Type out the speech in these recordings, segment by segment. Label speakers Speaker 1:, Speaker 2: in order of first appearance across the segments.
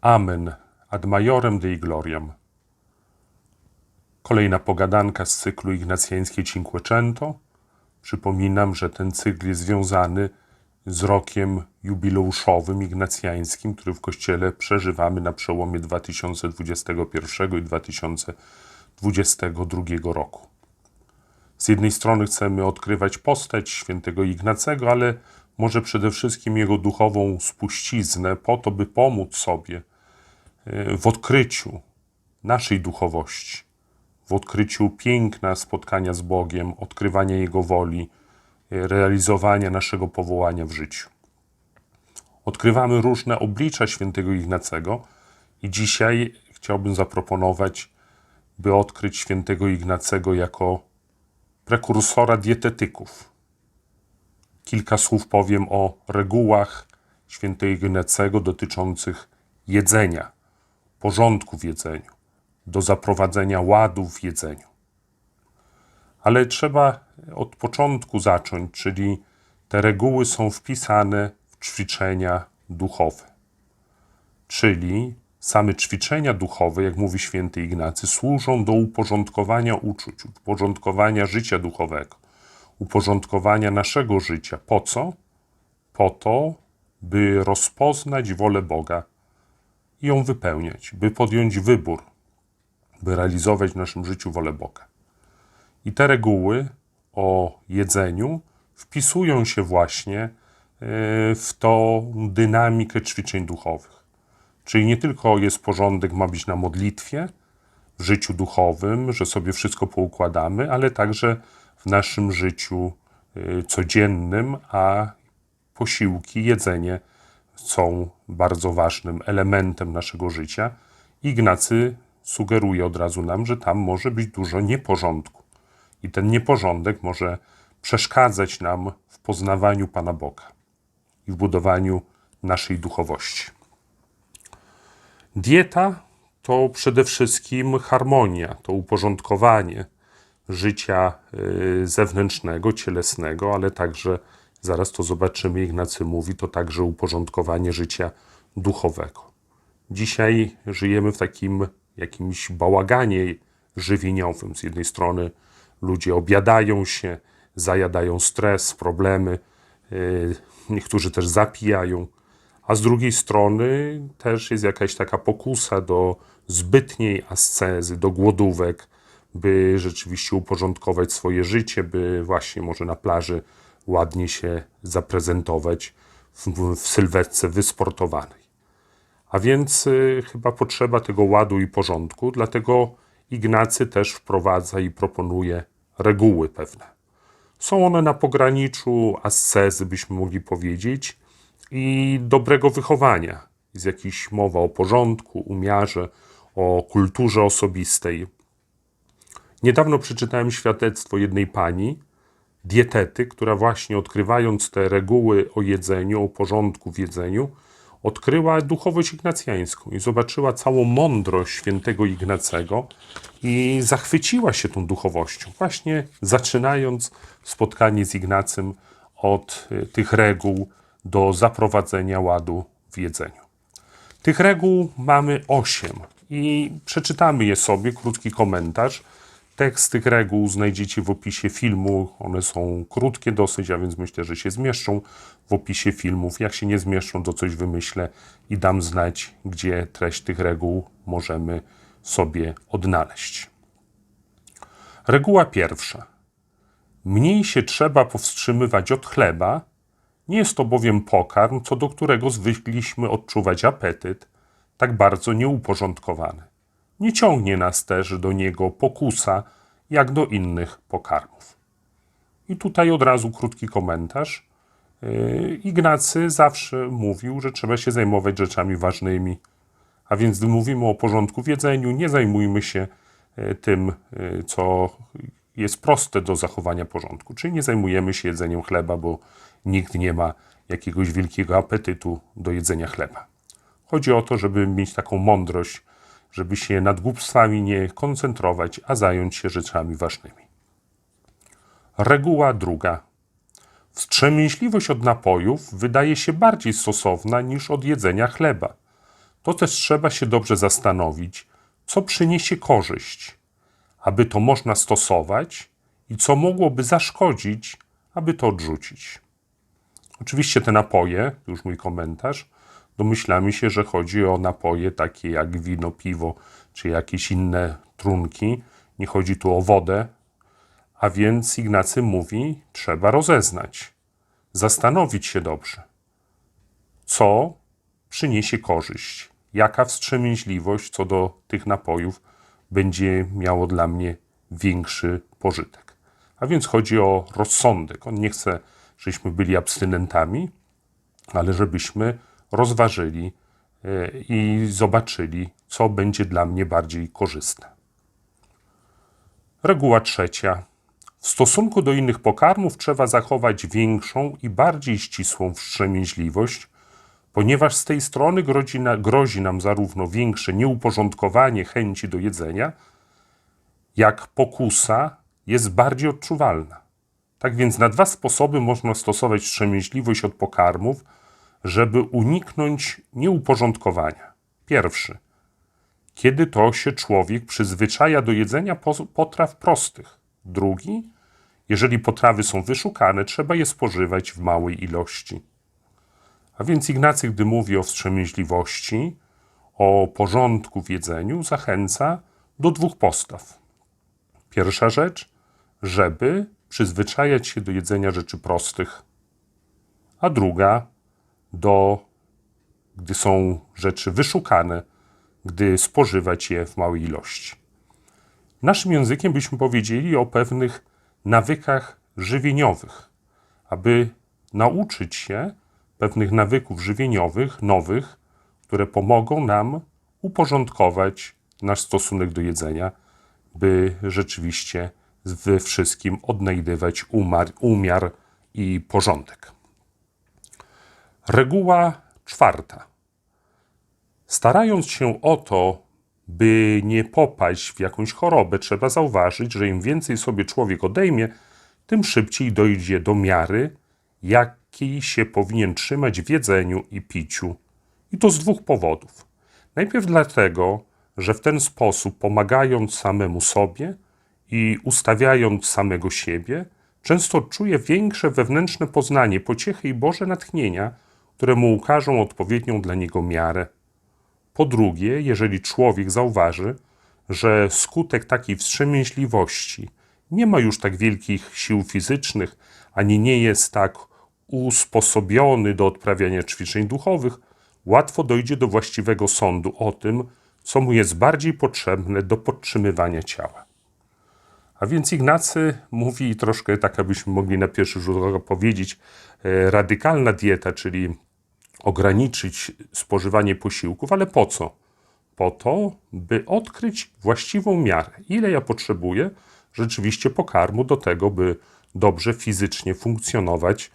Speaker 1: Amen. Ad majorem Dei gloriam. Kolejna pogadanka z cyklu ignacjańskiej Cinquecento. Przypominam, że ten cykl jest związany z rokiem jubileuszowym ignacjańskim, który w Kościele przeżywamy na przełomie 2021 i 2022 roku. Z jednej strony chcemy odkrywać postać świętego Ignacego, ale może przede wszystkim jego duchową spuściznę, po to, by pomóc sobie w odkryciu naszej duchowości, w odkryciu piękna spotkania z Bogiem, odkrywania Jego woli, e, realizowania naszego powołania w życiu. Odkrywamy różne oblicza świętego Ignacego i dzisiaj chciałbym zaproponować, by odkryć świętego Ignacego jako prekursora dietetyków. Kilka słów powiem o regułach świętego Ignacego dotyczących jedzenia, porządku w jedzeniu, do zaprowadzenia ładu w jedzeniu. Ale trzeba od początku zacząć, czyli te reguły są wpisane w ćwiczenia duchowe. Czyli same ćwiczenia duchowe, jak mówi święty Ignacy, służą do uporządkowania uczuć, uporządkowania życia duchowego, uporządkowania naszego życia. Po co? Po to, by rozpoznać wolę Boga i ją wypełniać, by podjąć wybór, by realizować w naszym życiu wolę Boga. I te reguły o jedzeniu wpisują się właśnie e, w tą dynamikę ćwiczeń duchowych. Czyli nie tylko jest porządek, ma być na modlitwie, w życiu duchowym, że sobie wszystko poukładamy, ale także w naszym życiu y, codziennym, a posiłki, jedzenie są bardzo ważnym elementem naszego życia. Ignacy sugeruje od razu nam, że tam może być dużo nieporządku. I ten nieporządek może przeszkadzać nam w poznawaniu Pana Boga i w budowaniu naszej duchowości. Dieta to przede wszystkim harmonia, to uporządkowanie życia y, zewnętrznego, cielesnego, ale także, zaraz to zobaczymy, Ignacy mówi, to także uporządkowanie życia duchowego. Dzisiaj żyjemy w takim jakimś bałaganie żywieniowym. Z jednej strony ludzie obiadają się, zajadają stres, problemy, y, niektórzy też zapijają a z drugiej strony też jest jakaś taka pokusa do zbytniej ascezy, do głodówek, by rzeczywiście uporządkować swoje życie, by właśnie może na plaży ładnie się zaprezentować w, w sylwetce wysportowanej. A więc y, chyba potrzeba tego ładu i porządku, dlatego Ignacy też wprowadza i proponuje reguły pewne. Są one na pograniczu ascezy, byśmy mogli powiedzieć, i dobrego wychowania. Jest jakaś mowa o porządku, umiarze, o kulturze osobistej. Niedawno przeczytałem świadectwo jednej pani, dietety, która właśnie odkrywając te reguły o jedzeniu, o porządku w jedzeniu, odkryła duchowość ignacjańską i zobaczyła całą mądrość świętego Ignacego i zachwyciła się tą duchowością, właśnie zaczynając spotkanie z Ignacym od y, tych reguł do zaprowadzenia ładu w jedzeniu. Tych reguł mamy osiem i przeczytamy je sobie, krótki komentarz. Tekst tych reguł znajdziecie w opisie filmu. One są krótkie dosyć, a więc myślę, że się zmieszczą w opisie filmów. Jak się nie zmieszczą, to coś wymyślę i dam znać, gdzie treść tych reguł możemy sobie odnaleźć. Reguła pierwsza. Mniej się trzeba powstrzymywać od chleba, nie jest to bowiem pokarm, co do którego zwykliśmy odczuwać apetyt, tak bardzo nieuporządkowany. Nie ciągnie nas też do niego pokusa, jak do innych pokarmów. I tutaj od razu krótki komentarz. Yy, Ignacy zawsze mówił, że trzeba się zajmować rzeczami ważnymi. A więc, gdy mówimy o porządku w jedzeniu, nie zajmujmy się yy, tym, yy, co jest proste do zachowania porządku. Czyli nie zajmujemy się jedzeniem chleba, bo nikt nie ma jakiegoś wielkiego apetytu do jedzenia chleba. Chodzi o to, żeby mieć taką mądrość, żeby się nad głupstwami nie koncentrować, a zająć się rzeczami ważnymi. Reguła druga. Wstrzemięźliwość od napojów wydaje się bardziej stosowna niż od jedzenia chleba. to też trzeba się dobrze zastanowić, co przyniesie korzyść, aby to można stosować i co mogłoby zaszkodzić, aby to odrzucić. Oczywiście te napoje, już mój komentarz, domyślamy się, że chodzi o napoje takie jak wino, piwo czy jakieś inne trunki. Nie chodzi tu o wodę, a więc Ignacy mówi, trzeba rozeznać, zastanowić się dobrze, co przyniesie korzyść, jaka wstrzemięźliwość co do tych napojów będzie miało dla mnie większy pożytek. A więc chodzi o rozsądek. On nie chce, żebyśmy byli abstynentami, ale żebyśmy rozważyli e, i zobaczyli, co będzie dla mnie bardziej korzystne. Reguła trzecia. W stosunku do innych pokarmów trzeba zachować większą i bardziej ścisłą wstrzemięźliwość, ponieważ z tej strony grozi, na, grozi nam zarówno większe nieuporządkowanie chęci do jedzenia, jak pokusa jest bardziej odczuwalna. Tak więc na dwa sposoby można stosować wstrzemięźliwość od pokarmów, żeby uniknąć nieuporządkowania. Pierwszy. Kiedy to się człowiek przyzwyczaja do jedzenia potraw prostych. Drugi. Jeżeli potrawy są wyszukane, trzeba je spożywać w małej ilości. A więc Ignacy, gdy mówi o wstrzemięźliwości, o porządku w jedzeniu, zachęca do dwóch postaw. Pierwsza rzecz, żeby przyzwyczajać się do jedzenia rzeczy prostych, a druga, do, gdy są rzeczy wyszukane, gdy spożywać je w małej ilości. Naszym językiem byśmy powiedzieli o pewnych nawykach żywieniowych, aby nauczyć się pewnych nawyków żywieniowych, nowych, które pomogą nam uporządkować nasz stosunek do jedzenia, by rzeczywiście we wszystkim odnajdywać umiar i porządek. Reguła czwarta. Starając się o to, by nie popaść w jakąś chorobę, trzeba zauważyć, że im więcej sobie człowiek odejmie, tym szybciej dojdzie do miary, jakiej się powinien trzymać w jedzeniu i piciu. I to z dwóch powodów. Najpierw dlatego, że w ten sposób, pomagając samemu sobie i ustawiając samego siebie, często czuje większe wewnętrzne poznanie, pociechy i Boże natchnienia, które mu ukażą odpowiednią dla niego miarę. Po drugie, jeżeli człowiek zauważy, że skutek takiej wstrzemięźliwości nie ma już tak wielkich sił fizycznych, ani nie jest tak usposobiony do odprawiania ćwiczeń duchowych, łatwo dojdzie do właściwego sądu o tym, co mu jest bardziej potrzebne do podtrzymywania ciała. A więc Ignacy mówi troszkę, tak abyśmy mogli na pierwszy rzut oka powiedzieć, e, radykalna dieta, czyli ograniczyć spożywanie posiłków, ale po co? Po to, by odkryć właściwą miarę. Ile ja potrzebuję rzeczywiście pokarmu do tego, by dobrze fizycznie funkcjonować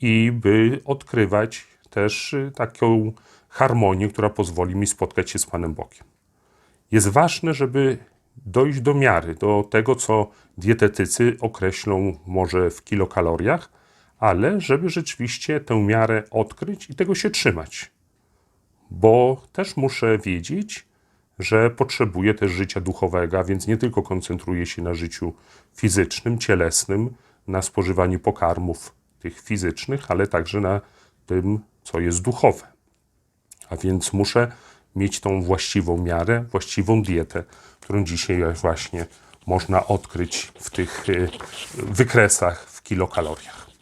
Speaker 1: i by odkrywać też y, taką harmonię, która pozwoli mi spotkać się z Panem Bogiem. Jest ważne, żeby dojść do miary, do tego, co dietetycy określą może w kilokaloriach, ale żeby rzeczywiście tę miarę odkryć i tego się trzymać. Bo też muszę wiedzieć, że potrzebuję też życia duchowego, więc nie tylko koncentruję się na życiu fizycznym, cielesnym, na spożywaniu pokarmów tych fizycznych, ale także na tym, co jest duchowe. A więc muszę mieć tą właściwą miarę, właściwą dietę, którą dzisiaj właśnie można odkryć w tych y, wykresach w kilokaloriach.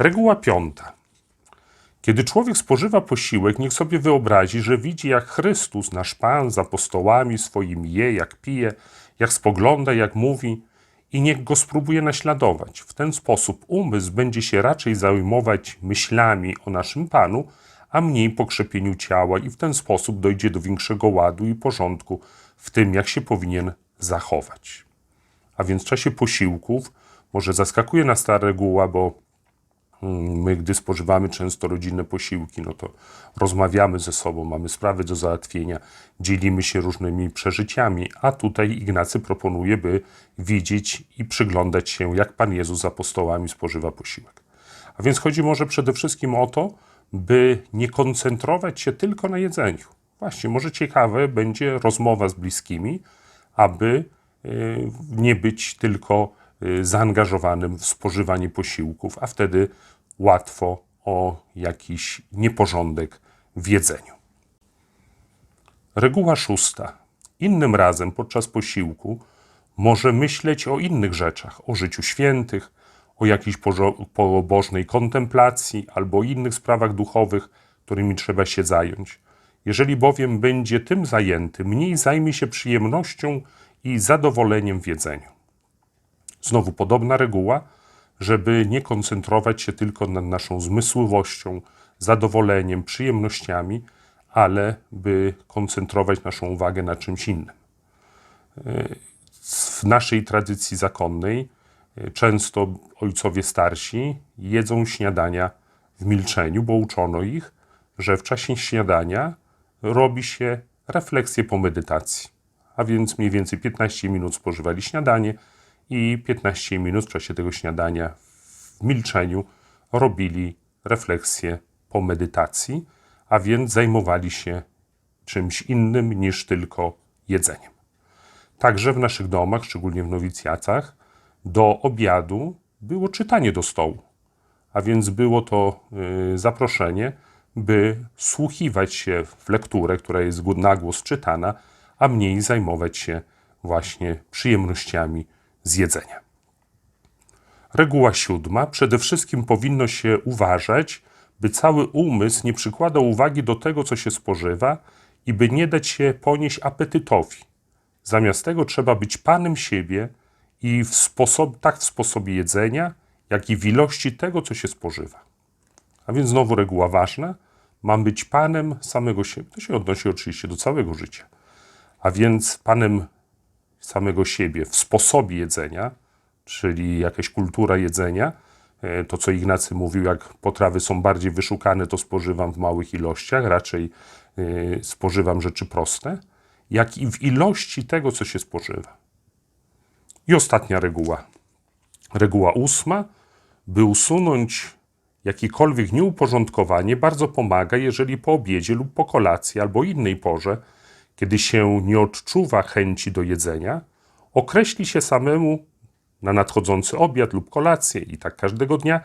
Speaker 1: Reguła piąta. Kiedy człowiek spożywa posiłek, niech sobie wyobrazi, że widzi, jak Chrystus, nasz Pan, z apostołami swoimi je, jak pije, jak spogląda, jak mówi, i niech go spróbuje naśladować. W ten sposób umysł będzie się raczej zajmować myślami o naszym Panu, a mniej pokrzepieniu ciała, i w ten sposób dojdzie do większego ładu i porządku w tym, jak się powinien zachować. A więc w czasie posiłków, może zaskakuje nas ta reguła, bo my, gdy spożywamy często rodzinne posiłki, no to rozmawiamy ze sobą, mamy sprawy do załatwienia, dzielimy się różnymi przeżyciami, a tutaj Ignacy proponuje, by widzieć i przyglądać się, jak Pan Jezus z apostołami spożywa posiłek. A więc chodzi może przede wszystkim o to, by nie koncentrować się tylko na jedzeniu. Właśnie, może ciekawe będzie rozmowa z bliskimi, aby y, nie być tylko zaangażowanym w spożywanie posiłków, a wtedy łatwo o jakiś nieporządek w jedzeniu. Reguła szósta. Innym razem podczas posiłku może myśleć o innych rzeczach, o życiu świętych, o jakiejś pobożnej kontemplacji albo innych sprawach duchowych, którymi trzeba się zająć. Jeżeli bowiem będzie tym zajęty, mniej zajmie się przyjemnością i zadowoleniem w jedzeniu. Znowu podobna reguła, żeby nie koncentrować się tylko nad naszą zmysłowością, zadowoleniem, przyjemnościami, ale by koncentrować naszą uwagę na czymś innym. W naszej tradycji zakonnej y, często ojcowie starsi jedzą śniadania w milczeniu, bo uczono ich, że w czasie śniadania robi się refleksję po medytacji. A więc mniej więcej 15 minut spożywali śniadanie i 15 minut w czasie tego śniadania w milczeniu robili refleksję po medytacji, a więc zajmowali się czymś innym niż tylko jedzeniem. Także w naszych domach, szczególnie w nowicjacach, do obiadu było czytanie do stołu. A więc było to y, zaproszenie, by słuchiwać się w lekturę, która jest na głos czytana, a mniej zajmować się właśnie przyjemnościami z jedzenia. Reguła siódma. Przede wszystkim powinno się uważać, by cały umysł nie przykładał uwagi do tego, co się spożywa i by nie dać się ponieść apetytowi. Zamiast tego trzeba być panem siebie i w sposob, tak w sposobie jedzenia, jak i w ilości tego, co się spożywa. A więc znowu reguła ważna, mam być panem samego siebie. To się odnosi oczywiście do całego życia. A więc panem samego siebie w sposobie jedzenia, czyli jakaś kultura jedzenia, e, to co Ignacy mówił, jak potrawy są bardziej wyszukane, to spożywam w małych ilościach, raczej e, spożywam rzeczy proste, jak i w ilości tego, co się spożywa. I ostatnia reguła. Reguła ósma, by usunąć jakiekolwiek nieuporządkowanie, bardzo pomaga, jeżeli po obiedzie lub po kolacji albo innej porze, kiedy się nie odczuwa chęci do jedzenia, określi się samemu na nadchodzący obiad lub kolację i tak każdego dnia,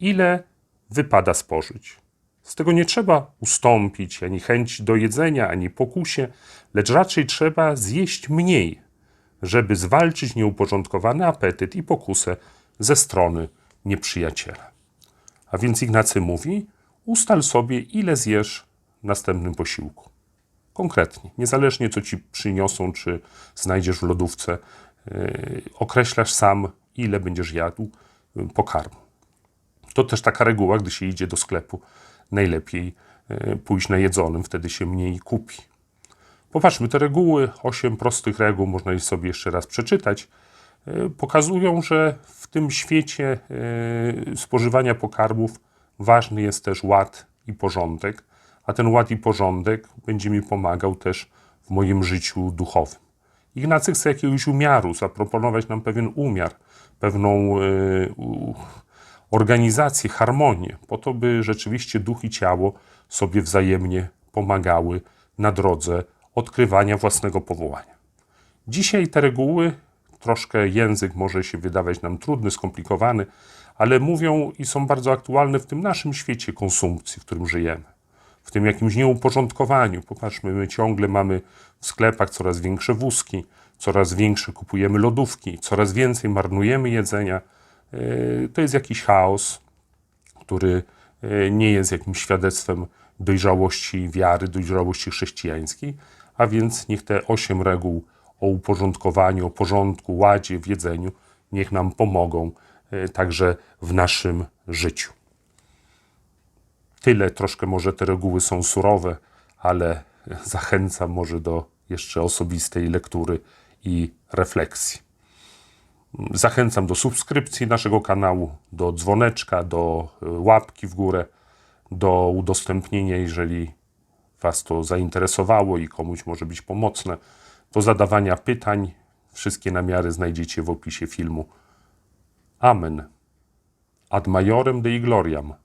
Speaker 1: ile wypada spożyć. Z tego nie trzeba ustąpić ani chęci do jedzenia, ani pokusie, lecz raczej trzeba zjeść mniej, żeby zwalczyć nieuporządkowany apetyt i pokusę ze strony nieprzyjaciela. A więc Ignacy mówi: ustal sobie, ile zjesz w następnym posiłku. Konkretnie, niezależnie co ci przyniosą, czy znajdziesz w lodówce, yy, określasz sam, ile będziesz jadł yy, pokarmu. To też taka reguła, gdy się idzie do sklepu, najlepiej yy, pójść na jedzonym, wtedy się mniej kupi. Popatrzmy, te reguły, osiem prostych reguł, można je sobie jeszcze raz przeczytać, pokazują, że w tym świecie spożywania pokarmów ważny jest też ład i porządek, a ten ład i porządek będzie mi pomagał też w moim życiu duchowym. Ignacy chce jakiegoś umiaru, zaproponować nam pewien umiar, pewną yy, organizację, harmonię, po to, by rzeczywiście duch i ciało sobie wzajemnie pomagały na drodze odkrywania własnego powołania. Dzisiaj te reguły, troszkę język może się wydawać nam trudny, skomplikowany, ale mówią i są bardzo aktualne w tym naszym świecie konsumpcji, w którym żyjemy. W tym jakimś nieuporządkowaniu. Popatrzmy, my ciągle mamy w sklepach coraz większe wózki, coraz większe kupujemy lodówki, coraz więcej marnujemy jedzenia. Yy, To jest jakiś chaos, który yy, nie jest jakimś świadectwem dojrzałości wiary, dojrzałości chrześcijańskiej, a więc niech te osiem reguł o uporządkowaniu, o porządku, ładzie w jedzeniu, niech nam pomogą yy, także w naszym życiu. Tyle, troszkę może te reguły są surowe, ale zachęcam może do jeszcze osobistej lektury i refleksji. Zachęcam do subskrypcji naszego kanału, do dzwoneczka, do y, łapki w górę, do udostępnienia, jeżeli Was to zainteresowało i komuś może być pomocne, do zadawania pytań. Wszystkie namiary znajdziecie w opisie filmu. Amen. Ad majorem Dei gloriam.